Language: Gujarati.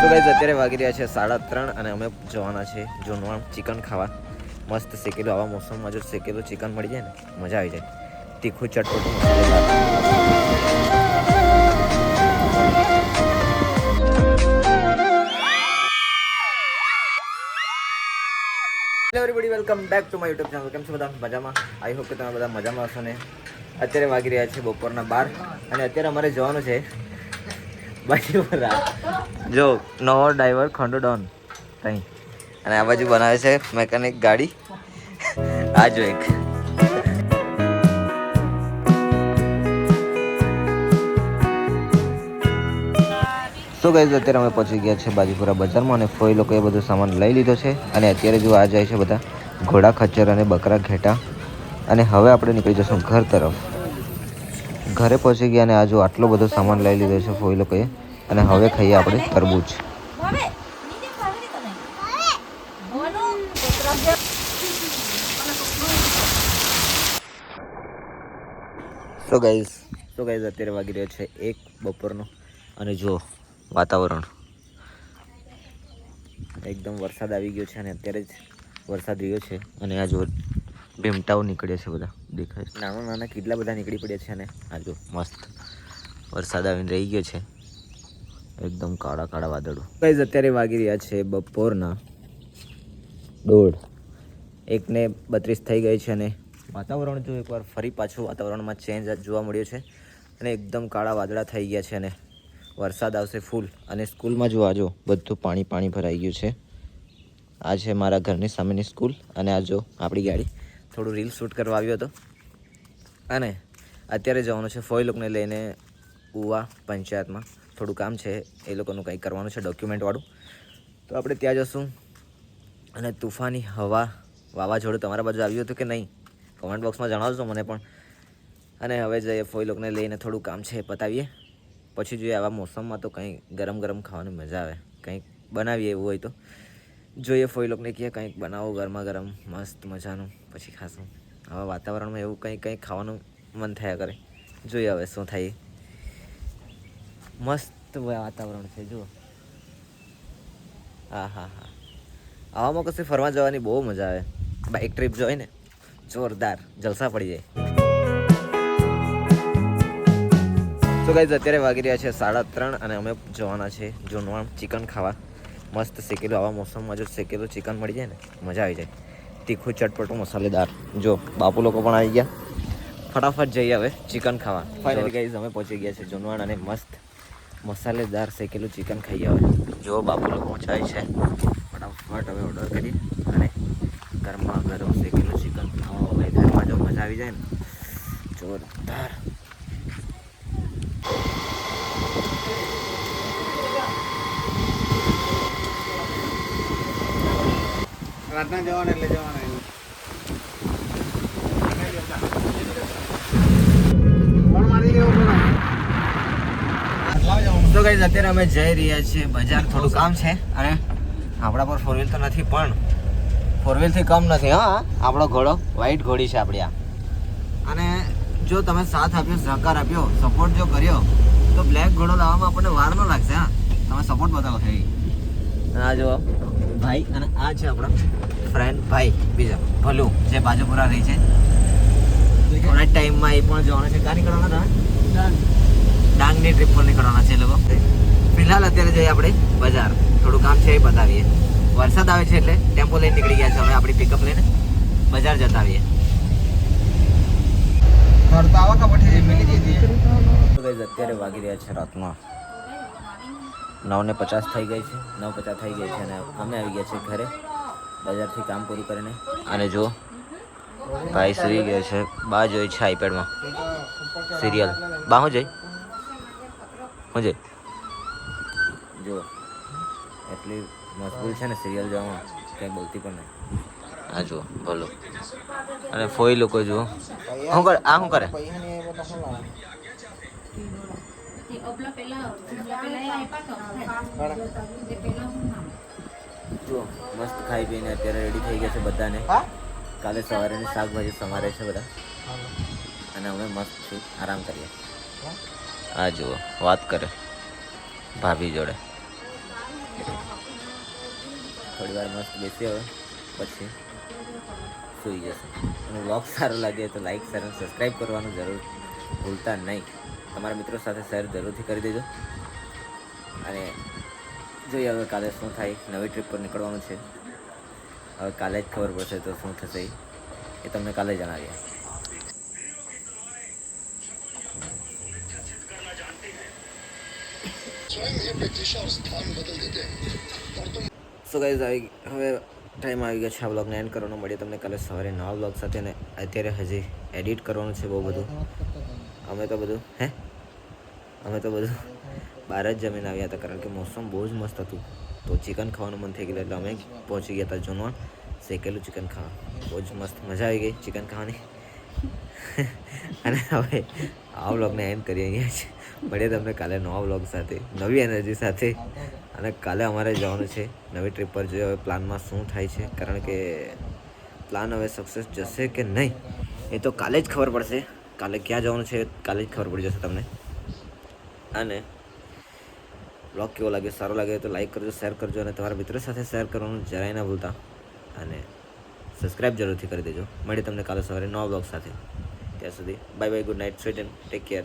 તો ગાઈઝ અત્યારે વાગી રહ્યા છે સાડા ત્રણ અને અમે જવાના છે જોનવાણ ચિકન ખાવા. મસ્ત શેકેલું, આવા મોસમમાં જો શેકેલું ચિકન મળી જાય ને, મજા આવી જાય. તીખું, ચટપટું everybody welcome back to my YouTube channel કેમ છો બધા? મજામાં? આઈ હોપ કે તમે બધા મજામાં હશો ને. અત્યારે વાગી રહ્યા છે બપોરના બાર અને અત્યારે અમારે જવાનું છે જો નવો ડ્રાઈવર ખંડો ડોન કઈ અને આ બાજુ બનાવે છે મેકેનિક ગાડી. આ જો એક. તો ગઈ અત્યારે અમે પહોંચી ગયા છે બાજુપુરા બજારમાં અને ફોઈ લોકોએ બધો સામાન લઈ લીધો છે. અને અત્યારે જો આ જાય છે બધા ઘોડા, ખચ્ચર અને બકરા, ઘેટા. અને હવે આપણે નીકળી જશું ઘર તરફ. ઘરે પહોંચી ગયા અને આજુ આટલો બધો સામાન લઈ લીધો છે ફોઈ લોકોએ. અને હવે ખાઈએ આપણે તરબૂચ. સો ગાઈઝ સો ગાઈઝ અત્યારે વાગી રહ્યો છે એક બપોરનો. અને જો વાતાવરણ. એકદમ વરસાદ આવી ગયો છે અને અત્યારે જ વરસાદ રહ્યો છે. અને આ જો ભીમટાઓ નીકળ્યા છે બધા દેખાય નાના નાના કેટલા બધા નીકળી પડ્યા છે અને આ જો મસ્ત. વરસાદ આવીને રહી ગયો છે. એકદમ કાળા કાળા વાદળો. ગાઈઝ અત્યારે વાગી રહ્યા છે બપોરના દોઢ. એકને બત્રીસ થઈ ગઈ છે અને વાતાવરણ જો એકવાર ફરી પાછું વાતાવરણમાં ચેન્જ જોવા મળ્યો છે. અને એકદમ કાળા વાદળા થઈ ગયા છે અને વરસાદ આવશે ફૂલ અને સ્કૂલમાં જો આજો બધું પાણી પાણી ભરાઈ ગયું છે. આ છે મારા ઘરની સામેની સ્કૂલ અને આ જો આપણી ગાડી. થોડું રીલ શૂટ કરવા આવ્યો હતો. અને અત્યારે જવાનું છે ફોઈ લોકોને લઈને ઉવા પંચાયતમાં. થોડું કામ છે, એ લોકોનું કંઈક કરવાનું છે ડોક્યુમેન્ટવાળું તો આપણે ત્યાં જશું. અને તુફાની હવા વાવાઝોડું તમારા બાજુ આવ્યું હતું કે નહીં? કમેન્ટ બોક્સમાં જણાવજો મને પણ. અને હવે જઈએ ફોઈ લોકોને લઈને થોડું કામ છે એ પતાવીએ. પછી જોઈએ આવા મોસમમાં તો કંઈ ગરમ ગરમ ખાવાની મજા આવે. કંઈક બનાવીએ એવું હોય તો. જોઈએ, ફોઈ લોકોને કહે કંઈક બનાવો ગરમા ગરમ, મસ્ત મજાનું, પછી ખાશું. આવા વાતાવરણમાં એવું કંઈક કંઈક ખાવાનું મન થયા કરે. જોઈએ હવે શું થાય. મસ્ત વાતાવરણ છે, જુઓ. હા હા હા. આવામાં કશે ફરવા જવાની બહુ મજા આવે. બાઇક ટ્રીપ જોઈએ ને જોરદાર જલસા પડી જાય. તો ગાઈઝ અત્યારે વાગી રહ્યા છે સાડા ત્રણ અને અમે જવાના છે જોનવાણ ચિકન ખાવા. મસ્ત શેકેલું આવા મોસમમાં જો શેકેલું ચિકન મળી જાય ને મજા આવી જાય. તીખું ચટપટું મસાલેદાર. જો બાપુ લોકો પણ આવી ગયા. ફટાફટ જઈએ હવે ચિકન ખાવા. ફાઇનલી ગાઈઝ અમે પહોંચી ગયા છે જોનવાણ અને મસ્ત મસાલેદાર શેકેલું ચિકન ખાઈએ હવે જો બાપુ લોકો પહોંચાય છે. ફટાફટ હવે ઓર્ડર કરી અને ગરમા ગરમ શેકેલું ચિકન ખાવા હવે ઘરમાં જો મજા આવી જાય ને. જોરદાર. રાતના જવાના એટલે જવાના. તો ગાઈઝ અત્યારે અમે જઈ રહ્યા છીએ બજાર. થોડું કામ છે. અને આપણા પર ફોર વ્હીલ તો નથી, પણ ફોર વ્હીલથી કમ નથી. હા, આપણો ઘોડો વ્હાઈટ ઘોડી છે આપણી આ. અને જો તમે સાથ આપ્યો, સહકાર આપ્યો સપોર્ટ જો કર્યો, તો બ્લેક ઘોડો લાવવામાં આપણને વાર ન લાગશે, હા. તમે સપોર્ટ બતાવો થઈ અને આ જો ભાઈ અને આ છે આપણા ફ્રેન્ડ ભાઈ બીજા. ભલું જે બાજુપુરા રહી છે. થોડા ટાઈમમાં એ પણ જવાનું છે. ક્યાં નીકળવાના તમે? ડાંગની ટ્રીપ પર નીકળવાના છે એ લોકો. ફિલહાલ અત્યારે જઈએ આપણે બજાર. થોડું કામ છે એ બતાવીએ. વરસાદ આવે છે એટલે ટેમ્પો લઈને નીકળી ગયા છે. અમે આપણી પિકઅપ લઈને બજાર જતા આવીએ. અત્યારે વાગી રહ્યા છે રાતના નવ ને પચાસ થઈ ગઈ છે. નવ પચાસ થઈ ગઈ છે અને અમે આવી ગયા છે ઘરે. બજારથી કામ પૂરું કરીને. અને જો ભાઈ સુઈ ગયો છે. બા જોઈ છે આઈપેડમાં સિરિયલ. બા, હું જઈ? હું જઈ? જો એટલી મશગુલ છે ને સિરિયલ જોવામાં. કંઈ બોલતી પણ નહીં. આ જુઓ, બોલો. અને ફોઈ લોકો, જુઓ. શું કરે આ શું કરે? તો તે અબલા પેલા અબલા પેલા આપ્યા તો. તે પેલા હું નામ જુઓ મસ્ત ખાઈ પીને અત્યારે રેડી થઈ ગયા છે બધાને. કાલે સવારેની શાકભાજી સમારે છે બધા. અને અમે મસ્ત છું આરામ કરીએ. આ જુઓ વાત કરે. ભાભી જોડે. થોડી વાર મસ્ત બેસી હવે પછી સૂઈ જશે. અને વ્લોગ સારો લાગે તો લાઈક શેર અને સબસ્ક્રાઈબ કરવાનું જરૂર ભૂલતા નહીં. તમારા મિત્રો સાથે શેર જરૂરથી કરી દેજો. અને જોઈએ હવે કાલે શું થાય, નવી ટ્રીપ પર નીકળવાનું છે. હવે કાલે જ ખબર પડશે તો શું થશે એ. તમને કાલે જણાવીએ. સો ગાઈઝ આવી હવે ટાઈમ આવી ગયો છે આ બ્લોગને એન્ડ કરવાનો. મળીએ તમને કાલે સવારે નવા બ્લોગ સાથે. અને અત્યારે હજી એડિટ કરવાનું છે બહુ બધું. અમે તો બધું, હે? અમે તો બધું બહાર જ જમીન આવ્યા હતા, કારણ કે મોસમ બહુ જ મસ્ત હતું. તો ચિકન ખાવાનું મન થઈ ગયું, એટલે અમે પહોંચી ગયા હતા જૂનવાણ શેકેલું ચિકન ખાવા. બહુ જ મસ્ત મજા આવી ગઈ ચિકન ખાવાની. અને હવે આ વ્લોગને એન્ડ કરીએ અહીંયા છે મળીએ તમને કાલે નવા વ્લોગ સાથે, નવી એનર્જી સાથે. અને કાલે અમારે જવાનું છે નવી ટ્રીપ પર જોઈએ હવે પ્લાનમાં શું થાય છે, કારણ કે પ્લાન હવે સક્સેસ જશે કે નહીં, એ તો કાલે જ ખબર પડશે. કાલે ક્યાં જવાનું છે કાલે જ ખબર પડી જશે તમને. અને બ્લોગ કેવો લાગે સારો લાગે તો લાઈક કરજો શેર કરજો અને તમારા મિત્રો સાથે શેર કરવાનું જરાય ના ભૂલતા. અને સબસ્ક્રાઈબ જરૂરથી કરી દેજો. મળીએ તમને કાલે સવારે નવા બ્લોગ સાથે. ત્યાં સુધી bye bye good night sweet and take care